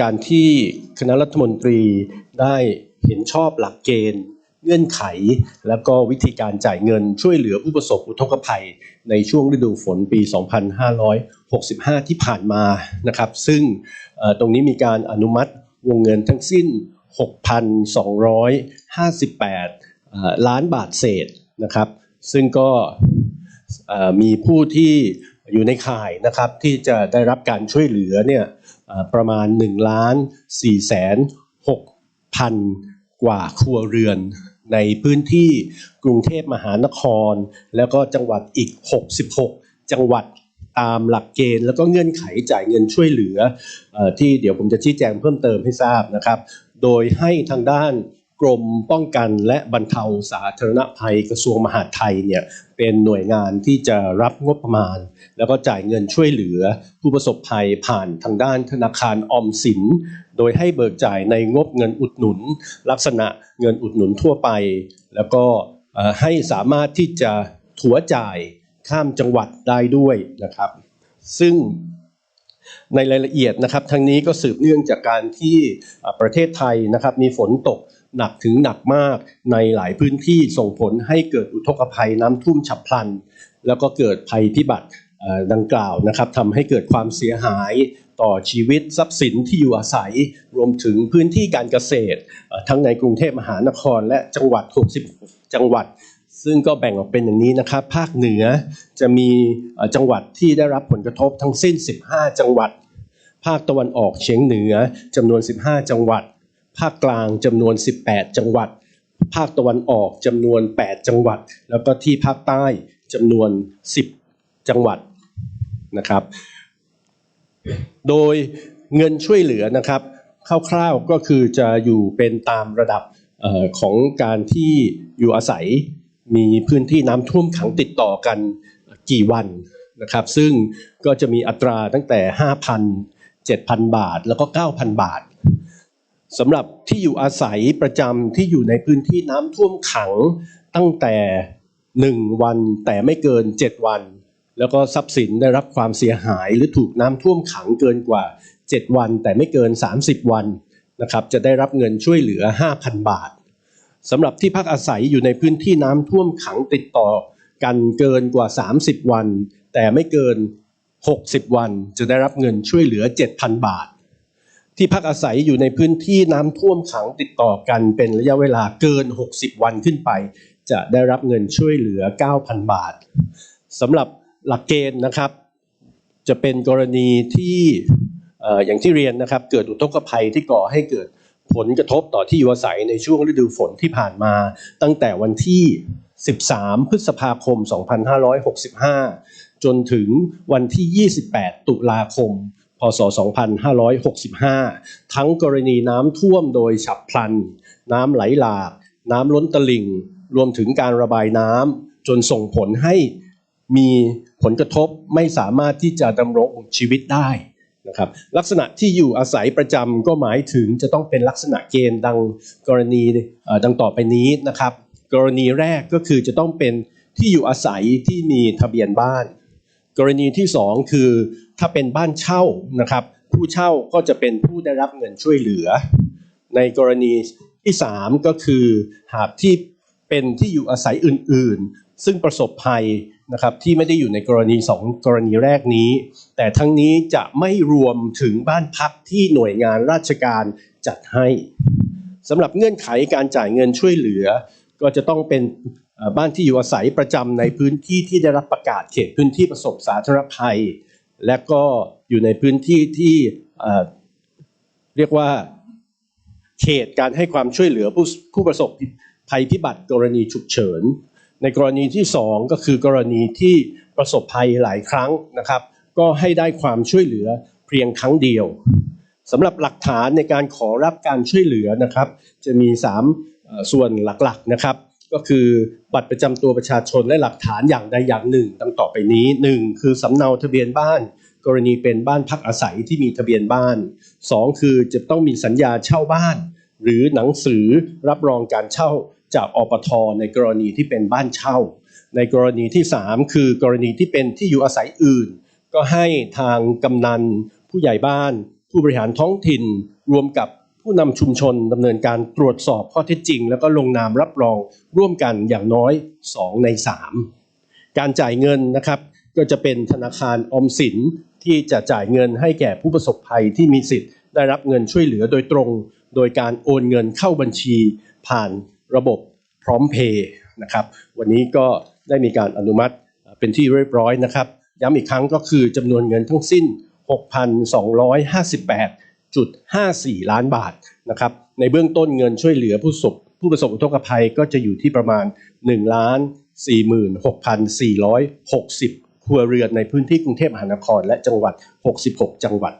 การที่คณะรัฐมนตรีได้เห็นชอบหลักเกณฑ์ เงื่อนไข แล้วก็วิธีการจ่ายเงินช่วยเหลือผู้ประสบอุทกภัย ในช่วงฤดูฝนปี 2565 ที่ผ่านมานะครับซึ่งตรงนี้มีการอนุมัติวงเงินทั้งสิ้น 6,258 ล้านบาทเศษนะครับซึ่งก็มีผู้ที่อยู่ในข่ายนะครับที่จะได้รับการช่วยเหลือเนี่ย ประมาณ1ล้าน4แสน6พันกว่าครัวเรือน ในพื้นที่กรุงเทพมหานคร แล้วก็จังหวัดอีก 66 จังหวัดตามหลักเกณฑ์แล้วก็เงื่อนไขจ่ายเงินช่วยเหลืออที่เดี๋ยวผมจะชี้แจงเพิ่มเติมให้ทราบนะครับ โดยให้ทางด้าน กรมป้องกันและบรรเทาสาธารณภัยกระทรวงมหาดไทยเนี่ยเป็นหน่วยงานที่จะรับงบประมาณ แล้วก็จ่ายเงินช่วยเหลือผู้ประสบภัยผ่านทางด้านธนาคารออมสิน โดยให้เบิกจ่ายในงบเงินอุดหนุน ลักษณะเงินอุดหนุนทั่วไป แล้วก็ให้สามารถที่จะถัวจ่ายข้ามจังหวัดได้ด้วยนะครับ ซึ่งในรายละเอียดนะครับทั้งนี้ก็สืบเนื่องจากการที่ประเทศไทยนะครับมีฝนตก หนักถึงหนักมากในหลายพื้นที่ส่งผลให้เกิดอุทกภัยน้ำท่วมฉับพลัน แล้วก็เกิดภัยพิบัติดังกล่าวนะครับทำให้เกิดความเสียหายต่อชีวิตทรัพย์สินที่อยู่อาศัย รวมถึงพื้นที่การเกษตร ทั้งในกรุงเทพมหานครและจังหวัด 60 จังหวัด ซึ่งก็แบ่งออกเป็นอย่างนี้นะครับ ภาคเหนือจะมีจังหวัดที่ได้รับผลกระทบทั้งสิ้น 15 จังหวัด ภาคตะวันออกเฉียงเหนือจำนวน 15 จังหวัด ภาคกลางจำนวน 18 จังหวัด ภาคตะวันออกจำนวน 8 จังหวัด แล้วก็ที่ภาคใต้จำนวน 10 จังหวัดนะครับ โดยเงินช่วยเหลือนะครับคร่าวๆก็คือจะอยู่เป็นตามระดับออของการที่อยู่อาศัยมีพื้นที่น้ำท่วมขังติดต่อกันกี่วันนะครับ ซึ่งก็จะมีอัตราตั้งแต่ 5,000 7,000 บาท แล้วก็ 9,000 บาท สำหรับที่อยู่อาศัยประจำที่อยู่ในพื้นที่น้ำท่วมขังตั้งแต่ 1 วันแต่ไม่เกิน 7 วัน แล้วก็ทรัพย์สินได้รับความเสียหายหรือถูกน้ำท่วมขังเกินกว่า 7 วัน แต่ไม่เกิน 30 วันนะครับจะได้รับเงินช่วยเหลือ 5,000 บาทสำหรับที่พักอาศัยอยู่ในพื้นที่น้ำท่วมขังติดต่อกันเกินกว่า 30 วัน แต่ไม่เกิน 60 วัน จะได้รับเงินช่วยเหลือ 7,000 บาท ที่พักอาศัยอยู่ในพื้นที่น้ำท่วมขังติดต่อกันเป็นระยะเวลาเกิน 60 วันขึ้นไป จะได้รับเงินช่วยเหลือ 9,000 บาทสำหรับหลักเกณฑ์นะครับ จะเป็นกรณีที่ออย่างที่เรียนนะครับ เกิดอุทกภัยที่ก่อให้เกิดผลกระทบต่อที่อยู่อาศัยในช่วงฤดูฝนที่ผ่านมา ตั้งแต่วันที่ 13 พฤษภาคม 2565 จนถึงวันที่ 28 ตุลาคม พศ 2565 ทั้งกรณีน้ำท่วมโดยฉับพลัน น้ำไหลหลาก น้ำล้นตลิ่ง รวมถึงการระบายน้ำจนส่งผลให้มีผลกระทบไม่สามารถที่จะดำรงชีวิตได้นะครับลักษณะที่อยู่อาศัยประจำก็หมายถึงจะต้องเป็นลักษณะเกณฑ์ดังกรณีดังต่อไปนี้นะครับ กรณีแรกก็คือจะต้องเป็นที่อยู่อาศัยที่มีทะเบียนบ้าน กรณีที่สองคือถ้าเป็นบ้านเช่านะครับ ผู้เช่าก็จะเป็นผู้ได้รับเงินช่วยเหลือ ในกรณีที่สามก็คือหากที่เป็นที่อยู่อาศัยอื่น ๆ ซึ่งประสบภัยนะครับที่ไม่ได้อยู่ในกรณีสองกรณีแรกนี้ แต่ทั้งนี้จะไม่รวมถึงบ้านพักที่หน่วยงานราชการจัดให้สำหรับเงื่อนไขการจ่ายเงินช่วยเหลือ ก็จะต้องเป็น บ้านที่อยู่อาศัยประจำในพื้นที่ที่ได้รับประกาศเขตพื้นที่ประสบสาธารณภัย และก็อยู่ในพื้นที่ที่เรียกว่าเขตการให้ความช่วยเหลือผู้ผู้ประสบภัยพิบัติกรณีฉุกเฉิน ในกรณีที่สองก็คือกรณีที่ประสบภัยหลายครั้งนะครับ ก็ให้ได้ความช่วยเหลือเพียงครั้งเดียวสำหรับหลักฐานในการขอรับการช่วยเหลือนะครับ จะมี 3 ส่วนหลักๆนะครับ ก็คือบัตรประจำตัวประชาชนและหลักฐานอย่างใดอย่างหนึ่งดังต่อไปนี้ 1. คือสำเนาทะเบียนบ้าน กรณีเป็นบ้านพักอาศัยที่มีทะเบียนบ้าน 2. คือจะต้องมีสัญญาเช่าบ้าน หรือหนังสือรับรองการเช่าจากอปทในกรณีที่เป็นบ้านเช่า ในกรณีที่ 3 คือกรณีที่เป็นที่อยู่อาศัยอื่น ก็ให้ทางกำนัน ผู้ใหญ่บ้าน ผู้บริหารท้องถิ่น รวมกับ ผู้นำชุมชนดำเนินการตรวจสอบข้อเท็จจริง แล้วก็ลงนามรับรองร่วมกันอย่างน้อย 2 ใน 3 การจ่ายเงินนะครับก็จะเป็นธนาคารอมสินที่จะจ่ายเงินให้แก่ผู้ประสบภัยที่มีสิทธิ์ได้รับเงินช่วยเหลือโดยตรง โดยการโอนเงินเข้าบัญชี ผ่านระบบพร้อมเพย์นะครับวันนี้ก็ได้มีการอนุมัติเป็นที่เรียบร้อยนะครับ ย้ำอีกครั้งก็คือจำนวนเงินทั้งสิ้น 1.54 ล้านบาทนะครับในเบื้องต้นเงินช่วยเหลือผู้ประสบผู้ประสบอุทกภัยก็จะอยู่ที่ประมาณ1ล้าน46,460 ครัวเรือนในพื้นที่กรุงเทพมหานคร และจังหวัด 66 จังหวัด